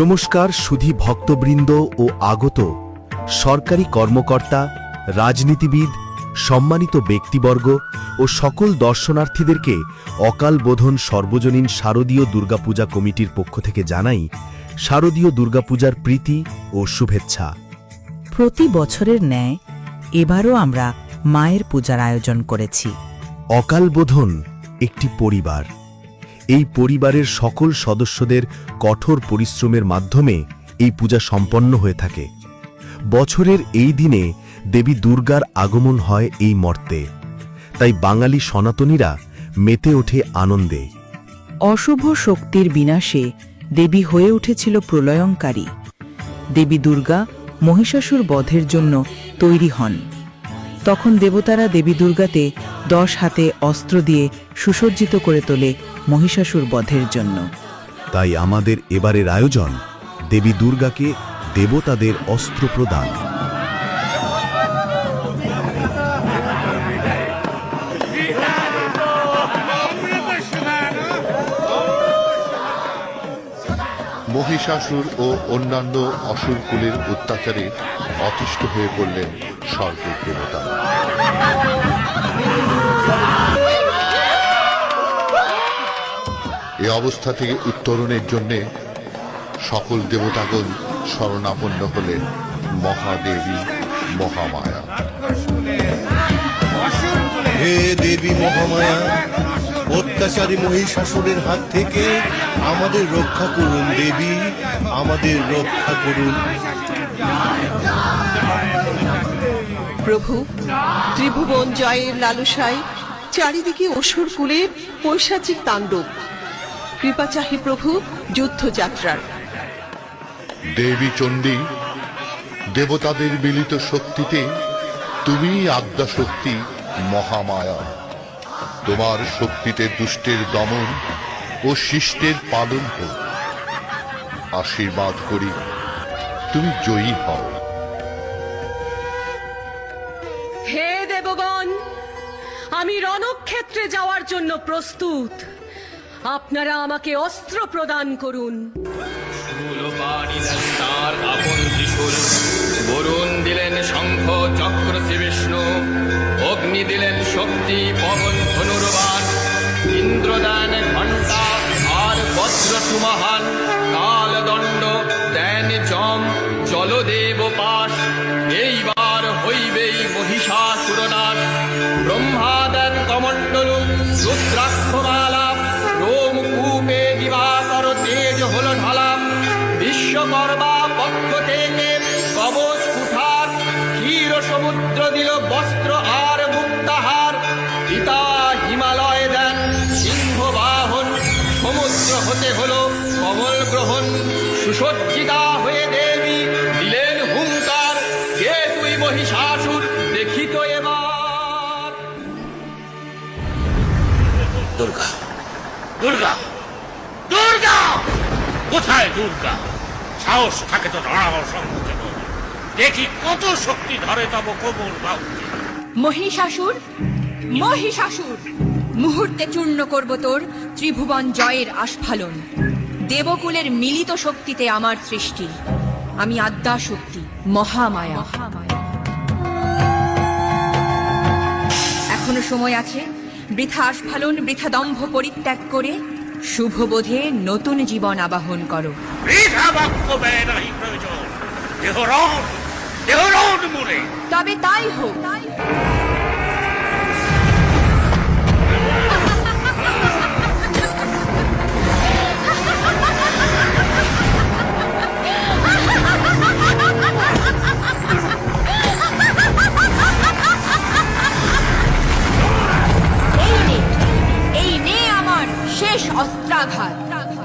নমস্কার সুধী ভক্তবৃন্দ ও আগত সরকারি কর্মকর্তা রাজনীতিবিদ সম্মানিত ব্যক্তিবর্গ ও সকল দর্শনার্থীদেরকে অকাল বোধন সর্বজনীন শারদীয় দুর্গাপূজা কমিটির পক্ষ থেকে জানাই শারদীয় দুর্গাপূজার প্রীতি ও শুভেচ্ছা। প্রতি বছরের ন্যায় এবারও আমরা মায়ের পূজার আয়োজন করেছি। অকাল বোধন একটি পরিবার। এই পরিবারের সকল সদস্যদের কঠোর পরিশ্রমের মাধ্যমে এই পূজা সম্পন্ন হয়ে থাকে। বছরের এই দিনে দেবী দুর্গার আগমন হয় এই মর্তে। তাই বাঙালি সনাতনীরা মেতে ওঠে আনন্দে। অশুভ শক্তির বিনাশে দেবী হয়ে উঠেছিল প্রলয়ঙ্কারী দেবী দুর্গা মহিষাসুর বধের জন্য তৈরি হন। তখন দেবতারা দেবী দুর্গাতে দশ হাতে অস্ত্র দিয়ে সুসজ্জিত করে তোলে মহিষাসুর বধের জন্য। তাই আমাদের এবারের আয়োজন দেবী দুর্গাকে দেবতাদের অস্ত্র প্রদান। মহিষাসুর ও অন্যান্য অসুরকুলের অত্যাচারে অতিষ্ঠ হয়ে পড়লেন স্বর্গের দেবতা। অবস্থা থেকে উত্তরণের জন্যে সকল দেবতাগণ শরণাপন্ন হলেন মহাদেবী মহামায়া। হে দেবী মহামায়া অত্যাচারী মহিষাসুরের হাত থেকে আমাদের রক্ষা করুন দেবী আমাদের রক্ষা করুন। প্রভু ত্রিভুবন জয়ের লালসায় চারিদিকে অসুর কুলের পৈশাচিক তাণ্ডব। কৃপা চাহি প্রভু যুদ্ধযাত্রার। দেবী চণ্ডী দেবতাদের মিলিত শক্তিতে তুমি আদ্যা শক্তি মহামায়া। তোমার শক্তিতে দুষ্টের দমন ও শিষ্টের পালন হোক। আশীর্বাদ করি তুমি জয়ী হও। হে দেবগণ আমি রণক্ষেত্রে যাওয়ার জন্য প্রস্তুত। আপনারা আমাকে অস্ত্র প্রদান করুন। তার আপন ত্রিশূল, বরুণ দিলেন শঙ্খ চক্র শ্রী অগ্নি দিলেন শক্তি পবন ধনুর্বাণ ইন্দ্র দেন ঘণ্টা আর বজ্র সুমহান, কালদণ্ড, দেন জম জলদেব পাশ, এইবার হইবেই মহিষাসুরনাশ। ব্রহ্মা দেন কমণ্ডলু রুদ্রাক্ষমালা সুসজ্জিতা হয়ে দেবী দিলেন হুঙ্কার কে তুই মহিষাসুর দেখিত এবার। দুর্গা। দুর্গা। দুর্গা! কোথায় দুর্গা? সাহস থাকে তো দাঁড়াও সম্মুখে দেখি কত শক্তি ধরে তব কোমল বাহুতে। মহিষাসুর মহিষাসুর মুহূর্তে চূর্ণ করব তোর ত্রিভুবন জয়ের আস্ফালন। দেবকুলের মিলিত শক্তিতে আমার সৃষ্টি। আমি আদ্যা শক্তি মহামায়া। এখনও সময় আছে। বৃথা আস্ফালন বৃথা দম্ভ পরিত্যাগ করে শুভ বোধে নতুন জীবন আবাহন করো। তবে তাই হোক। 大盘大盘